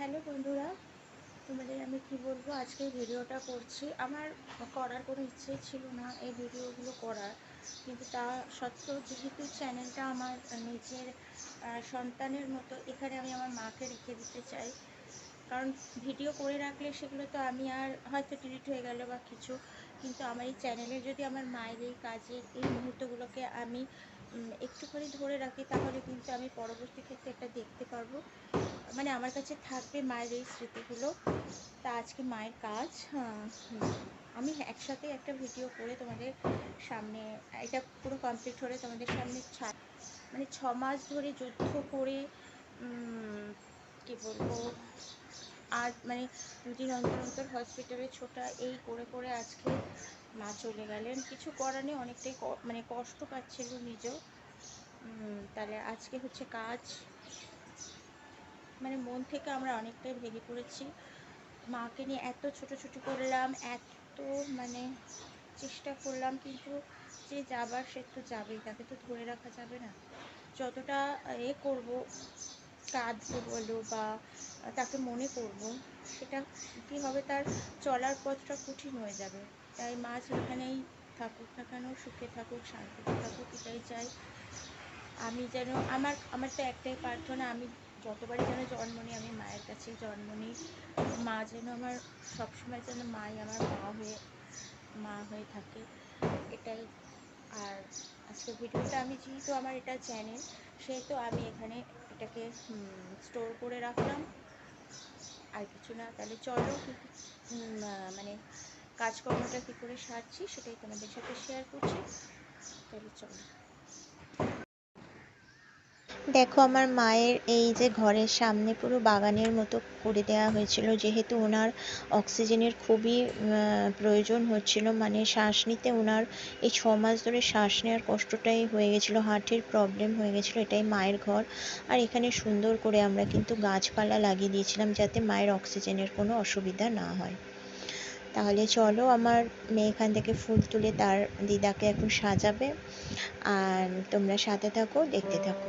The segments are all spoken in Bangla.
হ্যালো বন্ধুরা, তোমাদের আমি কি বলব? আজকে ভিডিওটা করছি। আমার করার কোনো ইচ্ছে ছিল না এই ভিডিওগুলো করার, কিন্তু তা সত্ত্বেও যেহেতু চ্যানেলটা আমার নিজের সন্তানের মতো, এখানে আমি আমার মাকে রেখে দিতে চাই। কারণ ভিডিও করে রাখলে সেগুলো তো আমি আর হয়তো ডিলিট হয়ে গেল বা কিছু, কিন্তু আমার এই চ্যানেলে যদি আমার মায়ের এই কাজের, এই মুহূর্তগুলোকে আমি একটুখানি ধরে রাখি, তাহলে কিন্তু আমি পরবর্তী ক্ষেত্রে এটা দেখতে পারব। মানে আমার কাছে থাকবে মায়ের এই স্মৃতিগুলো। তা আজকে মায়ের কাজ আমি একসাথে একটা ভিডিও করে তোমাদের সামনে, এটা পুরো কমপ্লিট হলে তোমাদের সামনে মানে ছ মাস ধরে যুদ্ধ করে কি বলব, আর মানে দুদিন অন্তর অন্তর হসপিটালে ছোটা, এই করে করে আজকে মা চলে গেলেন। কিছু করার নেই, অনেকটাই মানে কষ্ট পাচ্ছিল নিজেও। তাহলে আজকে হচ্ছে কাজ। মানে মন থেকে আমরা অনেকটাই ভেঙে পড়েছি। মাকে নিয়ে এত ছোটাছুটি করলাম, এত মানে চেষ্টা করলাম, কিন্তু যে যাবার সে তো যাবেই, তাকে তো ধরে রাখা যাবে না। যতটা এ করব, কাঁদবো বলো বা তাকে মনে করব, সেটা কী হবে তার চলার পথটা কঠিন হয়ে যাবে। তাই মা যেখানেই থাকুক না কেন, সুখে থাকুক, শান্তিতে থাকুক, এটাই চাই। আমি যেন, আমার আমার তো একটাই প্রার্থনা, আমি যতবারই যেন জন্ম নিই, আমি মায়ের কাছেই জন্ম নিই। মা যেন আমার সবসময় যেন মাই আমার মা হয়ে মা হয়ে থাকে, এটাই। আর আজকে ভিডিওটা আমি যেহেতু আমার এটা চ্যানেল সেহেতু আমি এখানে এটাকে স্টোর করে রাখলাম। আর কিছু না, তাহলে চলো মানে কাজকর্মটা কী করে সারছি সেটাই তোমাদের সাথে শেয়ার করছি। তাহলে চলো। দেখো, আমার মায়ের এই যে ঘরের সামনে পুরো বাগানের মতো করে দেওয়া হয়েছিল। যেহেতু ওনার অক্সিজেনের খুবই প্রয়োজন হচ্ছিল মানে শ্বাস নিতে ওনার এই ছ মাস ধরে শ্বাস নেওয়ার কষ্টটাই হয়ে গেছিল, হার্টের প্রবলেম হয়ে গেছিল, এটাই মায়ের ঘর। আর এখানে সুন্দর করে আমরা কিন্তু গাছপালা লাগিয়ে দিয়েছিলাম যাতে মায়ের অক্সিজেনের কোনো অসুবিধা না হয়। তাহলে চলো, আমার মেয়ে এখান থেকে ফুল তুলে তার দিদাকে এখন সাজাবে। আর তোমরা সাথে থাকো, দেখতে থাকো।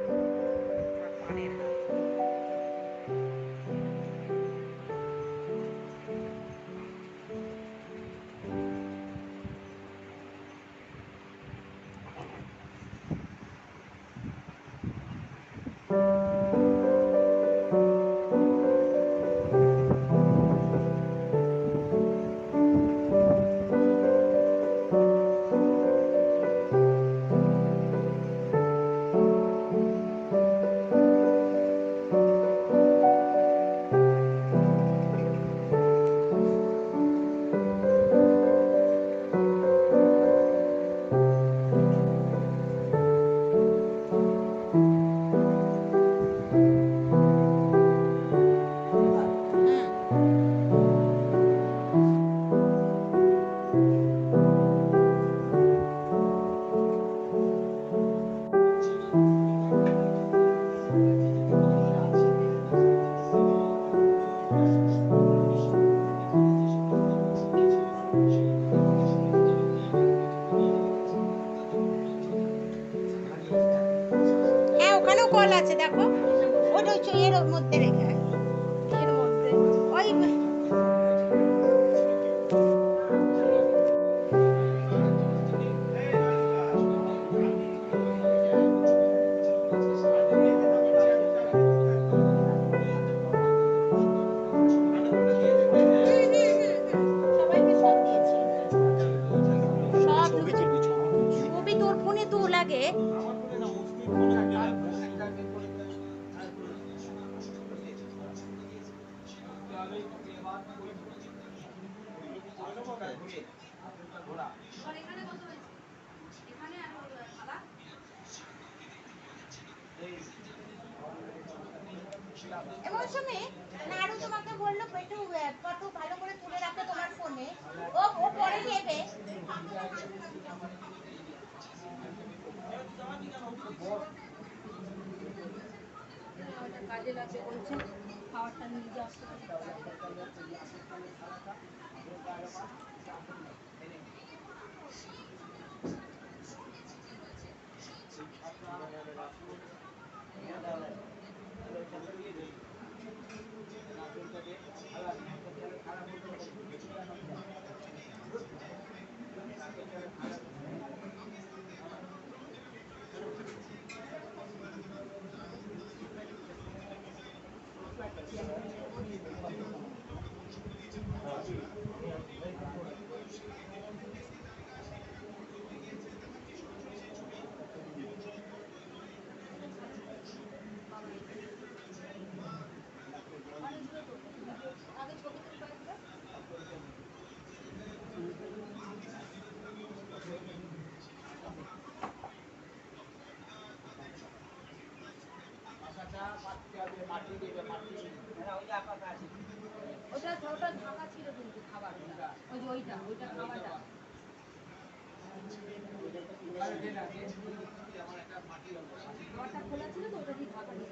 কল আছে দেখো। ওটা হচ্ছে এর মধ্যে রেখে এমন সময় নাড়ু তোমাকে বলল একটু ফটো ভালো করে তুলে রাখো তোমার ফোনে। ও ও পরে নেবে। কাজে লাগবে বলছেন খাবারটা নিয়ে যাচ্ছে ওটা ওটা ঢাকা ছিল কিন্তু খাবারটা। ওই যে ওইটা ওইটা খাবারটা। খাবারটা খোলা ছিল তো, ওটা দিয়ে ঢাকা দিয়ে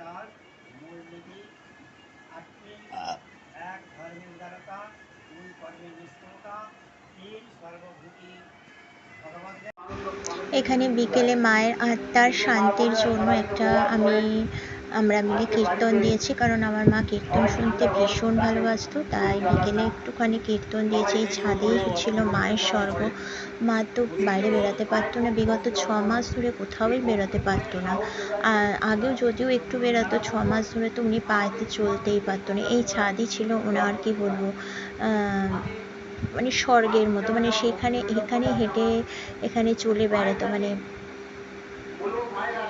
গীতার মূলনীতি আত্মিক এক ধর্মের দ্বারতা দুই কর্মের নিষ্ঠতা তিন সর্বভূতি এখানে বিকেলে মায়ের আত্মার শান্তির জন্য একটা আমি আমরা মিলে কীর্তন দিয়েছি, কারণ আমার মা কীর্তন শুনতে ভীষণ ভালোবাসতো, তাই বিকেলে একটুখানি কীর্তন দিয়েছি। এই ছাদেই ছিল মায়ের স্বর্গ। মা তো বাইরে বেরোতে পারতো না, বিগত ছ মাস ধরে কোথাওই বেরোতে পারতো না। আগেও যদিও একটু বেরোতো, ছ মাস ধরে তো উনি পায়েতে চলতেই পারতো না। এই ছাদই ছিল ওনার, কি বলব মানে স্বর্গের মতো মানে সেখানে, এখানে হেঁটে, এখানে চলে বেড়াতো মানে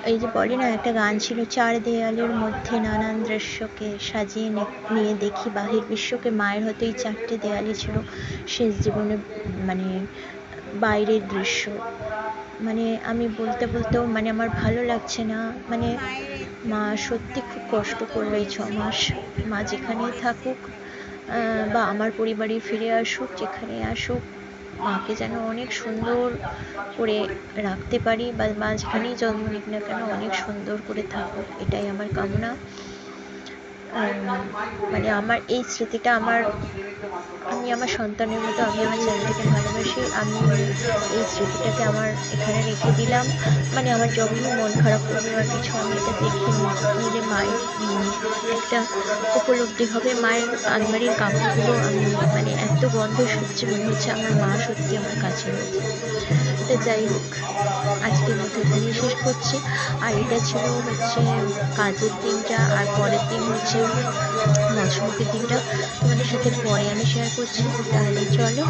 এই যে বলে না, একটা গান ছিল, চার দেয়ালের মধ্যে নানান দৃশ্যকে সাজিয়ে নিয়ে দেখি। বাহির বিশ্বকে মায়ের হয়তো এই চারটে দেয়ালই ছিল শেষ জীবনে মানে বাইরের দৃশ্য। মানে আমি বলতে বলতেও মানে আমার ভালো লাগছে না। মানে মা সত্যি খুব কষ্ট করল এই ছ মাস মা যেখানেই থাকুক বা আমার পরিবারে ফিরে আসুক যেখানে আসুক মাকে যেন অনেক সুন্দর করে রাখতে পারি বা মা যেখানেই জন্ম নিক না কেন অনেক সুন্দর করে থাকুক, এটাই আমার কামনা। মানে আমার এই স্মৃতিটা আমার, আমি আমার সন্তানের মতো, আমি আমার চ্যানেলটাকে ভালোবাসি, আমি এই স্মৃতিটাকে আমার এখানে রেখে দিলাম। মানে আমার যখনই মন খারাপ করবে বা কিছু আমি এটা দেখে নিলে মায়ের একটা উপলব্ধি হবে, মায়ের আলমারির কাপড়গুলো আমি মানে এত গন্ধ সত্যি মনে হচ্ছে, আমার মা সত্যি আমার কাছে রয়েছে। তো যাই হোক, আজকের মতো এখানেই শেষ করছি। আর এটা ছিল হচ্ছে কাজের দিনটা, আর পরের দিন হচ্ছে মশমুখের দিনটা তোমাদের সাথে পরে আমি শেয়ার করছি। তাহলে চলো।